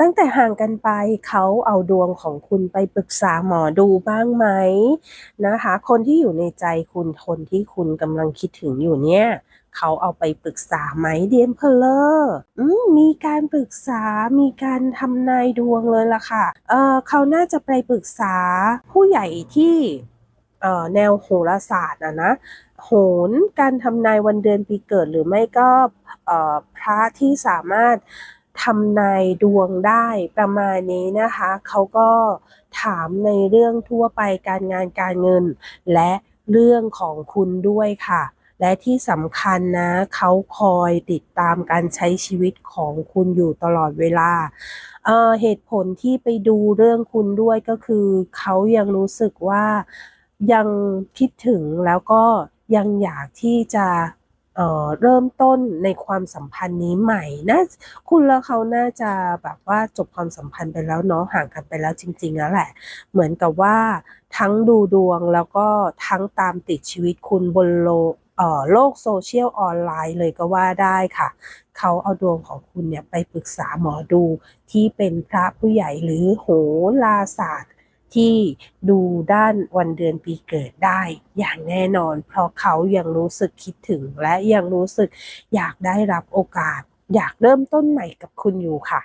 ตั้งแต่ห่างกันไปเขาเอาดวงของคุณไปปรึกษาหมอดูบ้างไหมนะคะ คนที่อยู่ในใจคุณคนที่คุณกำลังคิดถึงอยู่เนี่ยเขาเอาไปปรึกษาไหมเดียมเพลเลอร์มีการปรึกษา มีการทำนายดวงเลยล่ะค่ะ เออเขาน่าจะไปปรึกษาผู้ใหญ่ที่เออแนวโหราศาสตร์อะนะโหนการทำนายวันเดือนปีเกิดหรือไม่ก็เออพระที่สามารถ ทำนายดวงได้ประมาณนี้นะคะ เขาก็ถามในเรื่องทั่วไปการงานการเงิน และเรื่องของคุณด้วยค่ะ และที่สำคัญนะ เขาคอยติดตามการใช้ชีวิตของคุณอยู่ตลอดเวลาเเหตุผลที่ไปดูเรื่องคุณด้วยก็คือ เขายังรู้สึกว่ายังคิดถึงแล้วก็ยังอยากที่จะ เเริ่มต้นในความสัมพันธ์นี้ใหม่นะคุณและเขาน่าจะแบบว่าจบความสัมพันธ์ไปแล้วเนาะห่างกันไปแล้วจริงๆแล้วแหละ เหมือนกับว่าทั้งดูดวงแล้วก็ทั้งตามติดชีวิตคุณบนโลโลกโซเชียลออนไลน์เลยก็ว่าได้ค่ะ เขาเอาดวงของคุณเนี่ยไปปรึกษาหมอดูที่เป็นพระผู้ใหญ่หรือโหราศาสตร์ ที่ดูด้านวันเดือนปีเกิดได้อย่างแน่นอน เพราะเขายังรู้สึกคิดถึงและยังรู้สึกอยากได้รับโอกาส อยากเริ่มต้นใหม่กับคุณอยู่ค่ะ